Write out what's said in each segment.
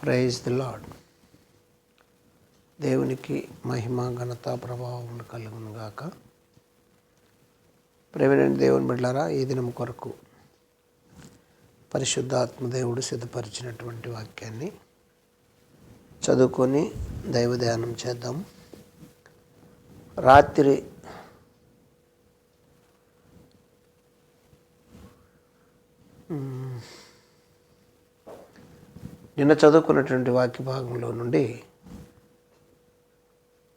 Praise the lord దేవునికి మహిమ ఘనత ప్రభావం కలుగును గాక. ప్రేమైన దేవుని బిడ్డారా ఈ దినం కొరకు పరిశుద్ధాత్మ దేవుడు సిద్ధపరిచినటువంటి వాక్యాన్ని చదువుకొని దైవ ధ్యానం చేద్దాం. రాత్రి నిన్న చదువుకున్నటువంటి వాక్య భాగంలో నుండి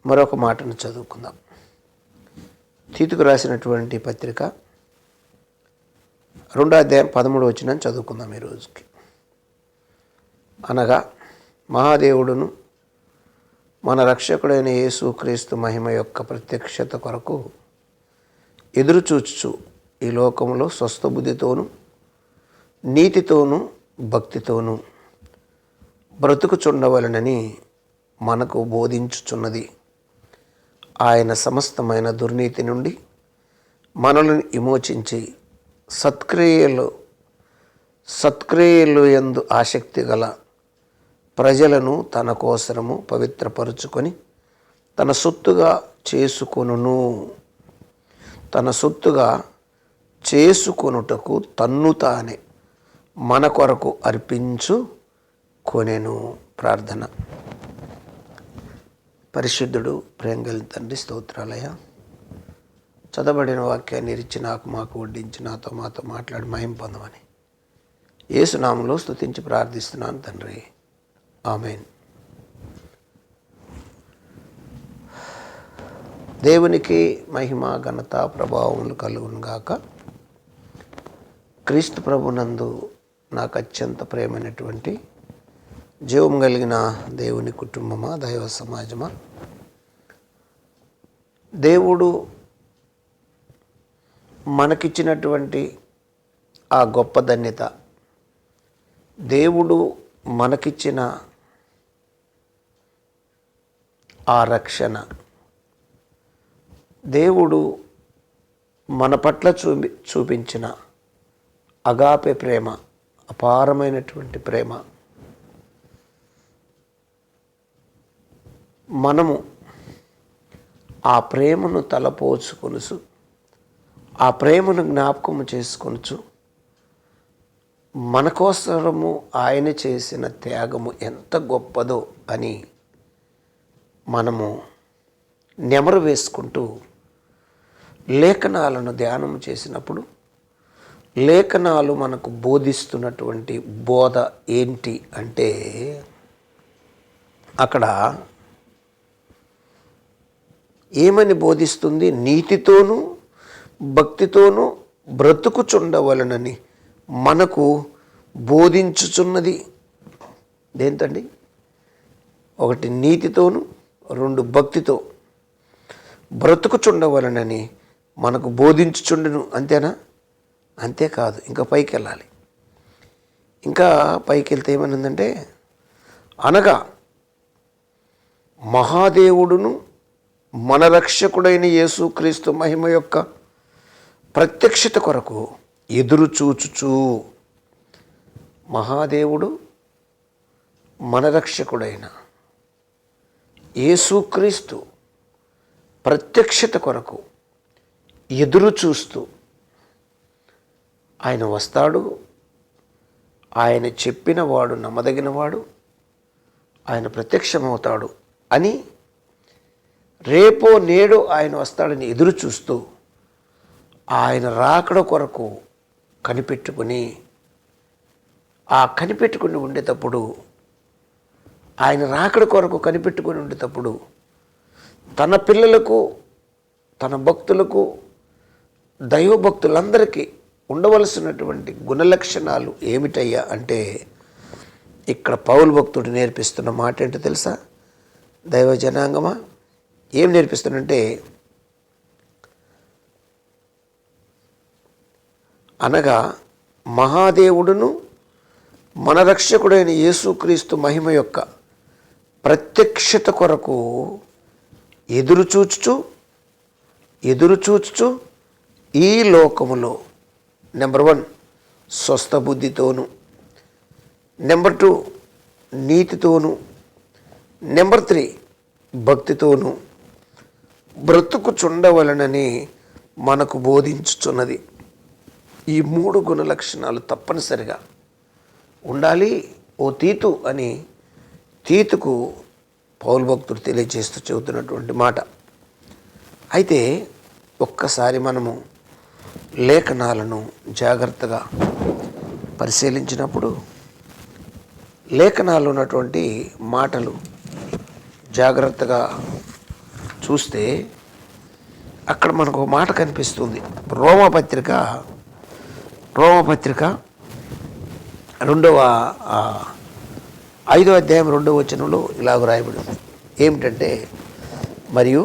మరొక మాటను చదువుకుందాం. తీతుకు రాసినటువంటి పత్రిక రెండో అధ్యాయం పదమూడు వచ్చిన చదువుకుందాం ఈ రోజుకి. అనగా మహాదేవుడును మన రక్షకుడైన యేసుక్రీస్తు మహిమ యొక్క ప్రత్యక్షత కొరకు ఎదురుచూచుచు ఈ లోకంలో స్వస్థ బుద్ధితోనూ నీతితోనూ భక్తితోనూ బ్రతుకుచుండవలనని మనకు బోధించుచున్నది. ఆయన సమస్తమైన దుర్నీతి నుండి మనల్ని విమోచించి సత్క్రియలు సత్క్రియలు ఎందు ఆసక్తి గల ప్రజలను తన కోసరము పవిత్రపరుచుకొని తన సొత్తుగా చేసుకొనును. తన సొత్తుగా చేసుకొనుటకు తన్ను తానే మన కొరకు అర్పించు కోనేను ప్రార్థన. పరిశుద్ధుడు ప్రేంగల్ తండ్రి స్తోత్రాలయ. చదవబడిన వాక్యాన్ని ఇచ్చి నాకు మాకు వడ్డించి నాతో మాతో మాట్లాడి మహిం పొందమని. ఏసునామంలో స్తుతించి ప్రార్థిస్తున్నాను తండ్రి. ఆమెన్. దేవునికి మహిమ ఘనత ప్రభావములు కలుగునుగాక క్రీస్తు ప్రభునందు నాకు అత్యంత ప్రేమైనటువంటి జీవం కలిగిన దేవుని కుటుంబమా దైవ సమాజమా? దేవుడు మనకిచ్చినటువంటి ఆ గొప్ప ధన్యత. దేవుడు మనకిచ్చిన ఆ రక్షణ. దేవుడు మన పట్ల చూపి చూపించిన అగాపే ప్రేమ అపారమైనటువంటి ప్రేమ. మనము ఆ ప్రేమను తలపోచుకొనుచు ఆ ప్రేమను జ్ఞాపకము చేసుకొనుచు మన కోసరము ఆయన చేసిన త్యాగము ఎంత గొప్పదో అని మనము నెమరు వేసుకుంటూ లేఖనాలను ధ్యానం చేసినప్పుడు లేఖనాలు మనకు బోధిస్తున్నటువంటి బోధ ఏంటి అంటే అక్కడ ఏమని బోధిస్తుంది? నీతితోనూ భక్తితోనూ బ్రతుకుచుండవలనని మనకు బోధించుచున్నది. దేంతండి? ఒకటి నీతితోనూ రెండు భక్తితో బ్రతుకుచుండవలనని మనకు బోధించుచుండును. అంతేనా? అంతేకాదు. ఇంకా పైకి వెళ్ళాలి ఇంకా పైకి వెళ్తే ఏమనుందంటే అనగా మహాదేవుడును మన రక్షకుడైన యేసుక్రీస్తు మహిమ యొక్క ప్రత్యక్షత కొరకు ఎదురు చూచుచూ. మహాదేవుడు మన రక్షకుడైన యేసుక్రీస్తు ప్రత్యక్షత కొరకు ఎదురు చూస్తూ ఆయన వస్తాడు. ఆయన చెప్పిన వాడు నమ్మదగినవాడు. ఆయన ప్రత్యక్షమవుతాడు అని రేపో నేడు ఆయన వస్తాడని ఎదురు చూస్తూ ఆయన రాకడ కొరకు కనిపెట్టుకుని ఆ కనిపెట్టుకుని ఉండేటప్పుడు ఆయన రాకడ కొరకు కనిపెట్టుకుని ఉండేటప్పుడు తన పిల్లలకు తన భక్తులకు దైవభక్తులందరికీ ఉండవలసినటువంటి గుణలక్షణాలు ఏమిటయ్యా అంటే ఇక్కడ పౌలు భక్తుడు నేర్పిస్తున్న మాట ఏంటో తెలుసా? దైవ జనాంగమా ఏం నేర్పిస్తానంటే అనగా మహాదేవుడును మన రక్షకుడైన యేసుక్రీస్తు మహిమ యొక్క ప్రత్యక్షత కొరకు ఎదురు చూచుచు ఎదురు చూచుచు ఈ లోకములో నెంబర్ వన్ స్వస్థ బుద్ధితోనూ. నెంబర్ టూ నీతితోనూ. నెంబర్ త్రీ భక్తితోనూ. బ్రతుకు చుండవలనని మనకు బోధించుచున్నది. ఈ మూడు గుణ లక్షణాలు తప్పనిసరిగా ఉండాలి. ఓ తీతు అని తీతుకు పౌరు భక్తుడు తెలియజేస్తూ చెబుతున్నటువంటి మాట. అయితే ఒక్కసారి మనము లేఖనాలను జాగ్రత్తగా పరిశీలించినప్పుడు లేఖనాలు ఉన్నటువంటి మాటలు జాగ్రత్తగా చూస్తే అక్కడ మనకు ఒక మాట కనిపిస్తుంది. రోమపత్రిక రోమపత్రిక రెండవ ఐదవ అధ్యాయం రెండవ వచనంలో ఇలాగ రాయబడింది. ఏమిటంటే మరియు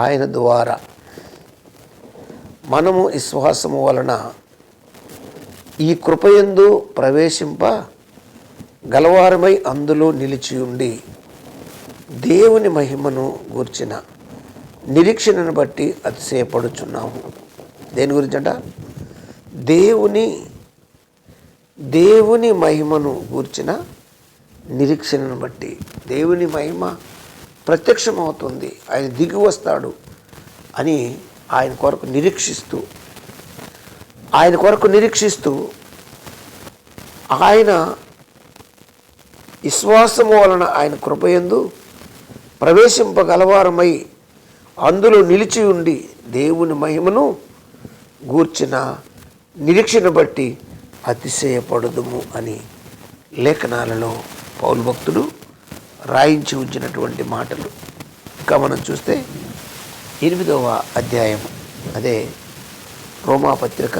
ఆయన ద్వారా మనము విశ్వాసము వలన ఈ కృపయందు ప్రవేశింప గలవారమై అందులో నిలిచి ఉండి దేవుని మహిమను గూర్చిన నిరీక్షణను బట్టి అతిశయపడుచున్నాము. దేని గురించి అంట దేవుని దేవుని మహిమను గూర్చిన నిరీక్షణను బట్టి. దేవుని మహిమ ప్రత్యక్షమవుతుంది. ఆయన దిగి వస్తాడు అని ఆయన కొరకు నిరీక్షిస్తూ ఆయన కొరకు నిరీక్షిస్తూ ఆయన విశ్వాసము వలన ఆయన కృపయందు ప్రవేశింపగలవారమై అందులో నిలిచి ఉండి దేవుని మహిమను గూర్చిన నిరీక్షణ బట్టి అతిశయపడదుము అని లేఖనాలలో పౌరు భక్తుడు రాయించి ఉంచినటువంటి మాటలు. ఇంకా మనం చూస్తే ఎనిమిదవ అధ్యాయం. అదే రోమాపత్రిక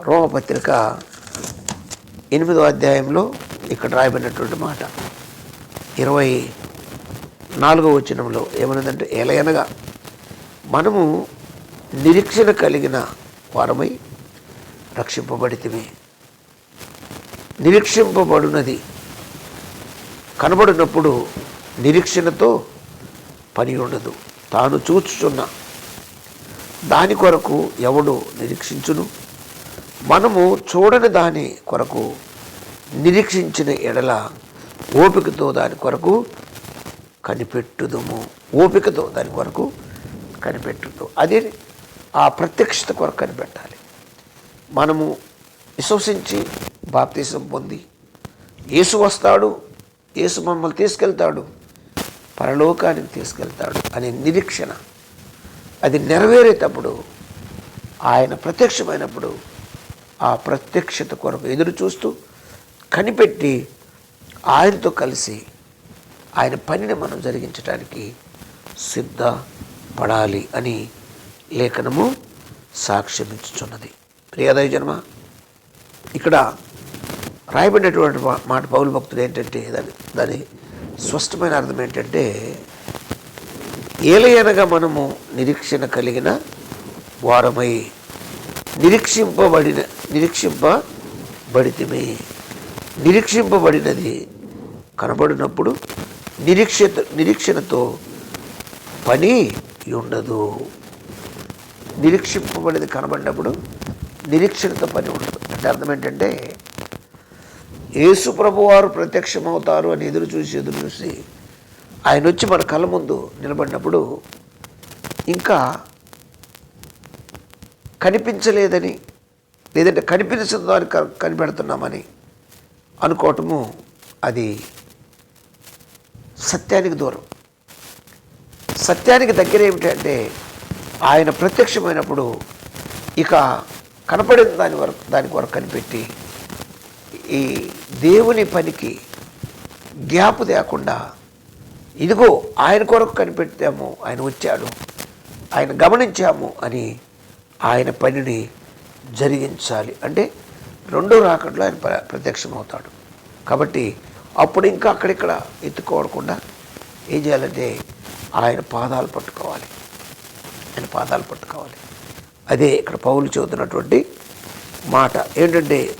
రోమపత్రిక ఎనిమిదవ అధ్యాయంలో ఇక్కడ రాయబడినటువంటి మాట. ఇరవై నాలుగవ వచనంలో ఏమన్నదంటే ఎలయనగా మనము నిరీక్షణ కలిగిన వారమై రక్షింపబడితిమి. నిరీక్షింపబడినది. కనబడినప్పుడు నిరీక్షణతో పని ఉండదు. తాను చూచుచున్న దాని కొరకు ఎవడు నిరీక్షించును? మనము చూడని దాని కొరకు నిరీక్షించిన ఎడల ఓపికతో దాని కొరకు కనిపెట్టుదము. ఓపికతో దాని కొరకు కనిపెట్టుదు అది ఆ ప్రత్యక్షత కొరకు కనిపెట్టాలి. మనము విశ్వసించి బాప్తీసం పొంది యేసు వస్తాడు యేసు మమ్మల్ని తీసుకెళ్తాడు పరలోకానికి తీసుకెళ్తాడు అనే నిరీక్షణ అది నెరవేరేటప్పుడు ఆయన ప్రత్యక్షమైనప్పుడు ఆ ప్రత్యక్షత కొరకు ఎదురు చూస్తూ కనిపెట్టి ఆయనతో కలిసి ఆయన పనిని మనం జరిగించడానికి సిద్ధపడాలి అని లేఖనము సాక్ష్యమించుచున్నది ప్రియదయ జన్మ ఇక్కడ రాయబడినటువంటి మాట పౌలు భక్తుడు ఏంటంటే దాని దాని స్పష్టమైన అర్థం ఏంటంటే ఏలయనగా మనము నిరీక్షణ కలిగిన వారమై నిరీక్షింపబడిన నిరీక్షింపబడితమే. నిరీక్షింపబడినది కనబడినప్పుడు నిరీక్షత నిరీక్షణతో పని ఉండదు. నిరీక్షింపబడినది కనబడినప్పుడు నిరీక్షణతో పని ఉండదు. అంటే అర్థం ఏంటంటే యేసు ప్రభు వారు ప్రత్యక్షమవుతారు అని ఎదురు చూసి ఎదురు చూసి ఆయన వచ్చి మన కళ్ళ ముందు నిలబడినప్పుడు ఇంకా కనిపించలేదని లేదంటే కనిపించిన క- కనిపెడుతున్నామని అనుకోవటము అది సత్యానికి దూరం. సత్యానికి దగ్గర ఏమిటంటే ఆయన ప్రత్యక్షమైనప్పుడు ఇక కనపడిన దాని వరకు దాని వరకు కనిపెట్టి ఈ దేవుని పనికి గ్యాప్ లేకుండా ఇదిగో ఆయన కొరకు కనిపెట్టాము ఆయన వచ్చాడు ఆయన గమనించాము అని ఆయన పనిని జరిగించాలి. అంటే రెండో రాకట్లో ఆయన ప్ర- ప్రత్యక్షమవుతాడు. కాబట్టి అప్పుడు ఇంకా అక్కడిక్కడ ఎత్తుకోవడకుండా ఏం చేయాలంటే ఆయన పాదాలు పట్టుకోవాలి. ఆయన పాదాలు పట్టుకోవాలి. అదే ఇక్కడ పౌలు చెబుతున్నటువంటి మాట ఏంటంటే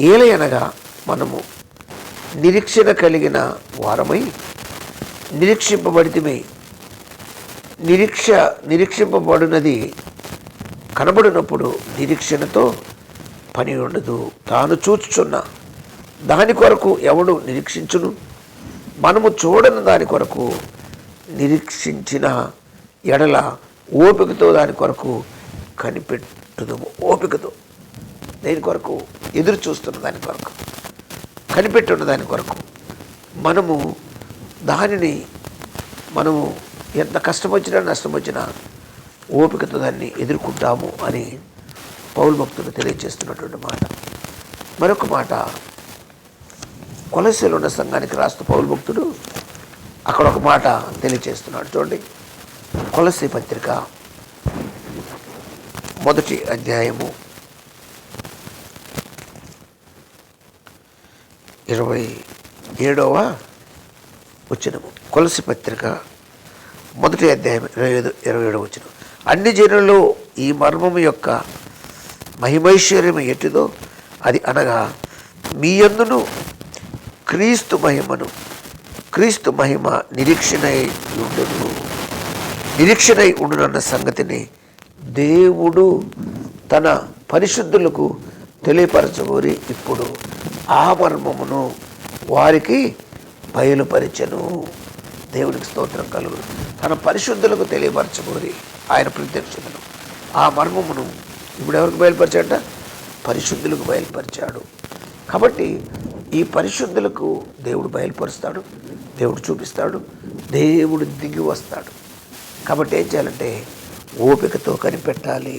ఏలయనగా మనము నిరీక్షణ కలిగిన వారమై నిరీక్షింపబడితిమై. నిరీక్ష నిరీక్షింపబడినది కనబడినప్పుడు నిరీక్షణతో పని ఉండదు. తాను చూచుచున్న దాని కొరకు ఎవడు నిరీక్షించును? మనము చూడని దాని కొరకు నిరీక్షించిన ఎడల ఓపికతో దాని కొరకు కనిపెట్టుదము. ఓపికతో. దేని కొరకు? ఎదురు చూస్తున్న దాని కొరకు. కనిపెట్టున్న దాని కొరకు. మనము దానిని మనము ఎంత కష్టం వచ్చినా నష్టం వచ్చినా ఓపికతో దాన్ని ఎదుర్కొంటాము అని పౌరు భక్తులు తెలియజేస్తున్నటువంటి మాట. మరొక మాట కొలసీలు ఉన్న సంఘానికి రాస్తూ పౌరు భక్తుడు అక్కడ ఒక మాట తెలియజేస్తున్నాడు చూడండి. కొలసి పత్రిక మొదటి అధ్యాయము ఇరవై ఏడవ వచ్చినము కొలసి పత్రిక మొదటి అధ్యాయం ఇరవై ఐదు ఇరవై ఏడవ వచ్చిన అన్ని జనుల్లో ఈ మర్మము యొక్క మహిమైశ్వర్యం ఎట్టిదో అది అనగా మీ అందును క్రీస్తు మహిమను క్రీస్తు మహిమ నిరీక్షణై ఉండును. నిరీక్షణై ఉండునన్న సంగతిని దేవుడు తన పరిశుద్ధులకు తెలియపరచగోరి ఇప్పుడు ఆ మర్మమును వారికి బయలుపరిచను. దేవుడికి స్తోత్రం కలుగు. తన పరిశుద్ధులకు తెలియపరచగోరి ఆయన ప్రత్యక్షతను. ఆ మర్మమును ఇప్పుడు ఎవరికి బయలుపరిచాడ పరిశుద్ధులకు బయలుపరిచాడు. కాబట్టి ఈ పరిశుద్ధులకు దేవుడు బయలుపరుస్తాడు దేవుడు చూపిస్తాడు దేవుడు దిగి వస్తాడు. కాబట్టి ఏం చేయాలంటే ఓపికతో కనిపెట్టాలి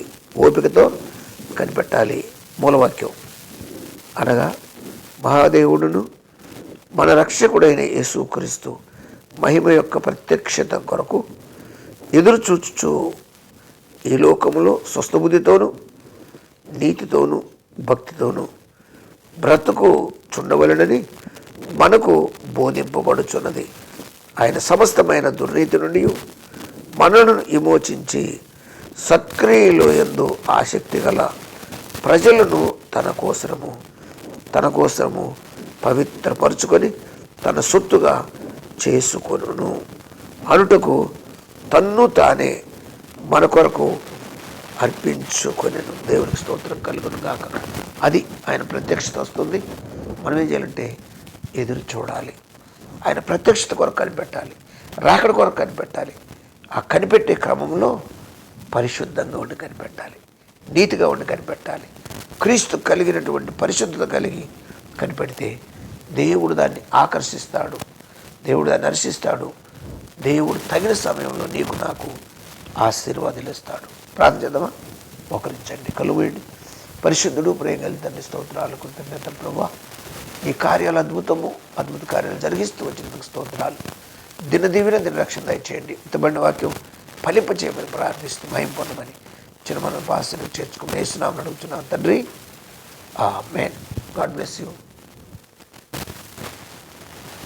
ఓపికతో కనిపెట్టాలి మూలవాక్యం. అనగా మహాదేవుడును మన రక్షకుడైన యేసుక్రీస్తు మహిమ యొక్క ప్రత్యక్షత కొరకు ఎదురు చూచుచు ఈ లోకములో స్వస్థబుద్ధితోనూ నీతితోనూ భక్తితోనూ బ్రతుకు చుండవలనని మనకు బోధింపబడుచున్నది. ఆయన సమస్తమైన దుర్నీతి నుండి మనను విమోచించి సత్క్రియలు ఎందు ఆసక్తి గల ప్రజలను తన కోసరము తన కోసము పవిత్రపరుచుకొని తన సొత్తుగా చేసుకొనును. అనుటకు తన్ను తానే మన కొరకు అర్పించుకొనెను. దేవునికి స్తోత్రం కలుగును గాక. అది ఆయన ప్రత్యక్షత వస్తుంది. మనం ఏం చేయాలంటే ఎదురు చూడాలి. ఆయన ప్రత్యక్షత కొరకు కనిపెట్టాలి. రాకడ కొరకు కనిపెట్టాలి. ఆ కనిపెట్టే క్రమంలో పరిశుద్ధంగా ఉండి కనిపెట్టాలి. నీతిగా ఉండి కనిపెట్టాలి. క్రీస్తు కలిగినటువంటి పరిశుద్ధత కలిగి కనిపెడితే దేవుడు దాన్ని ఆకర్షిస్తాడు. దేవుడు దాన్ని దర్శిస్తాడు. దేవుడు తగిన సమయంలో నీకు నాకు ఆశీర్వాదాలు ప్రార్థన చేద్దామా? ఒకరించండి కలువేయండి పరిశుద్ధుడు ప్రేమ కలిగి తండ్రి స్తోత్రాలు కృతజ్ఞత ప్రభా. ఈ కార్యాలు అద్భుతము అద్భుత కార్యాలు జరిగిస్తూ వచ్చినందుకు స్తోత్రాలు. దినదీవిన దినరక్షణ దయచేయండి. ఇంతబడిన వాక్యం ఫలింప చేయమని ప్రార్థిస్తూ భయం పొందమని చిరుమల మన చేర్చుకుని వేస్తున్నామని అడుగుతున్నాను తండ్రి. ఆ మేన్ గాడ్ బ్లెస్ యూ.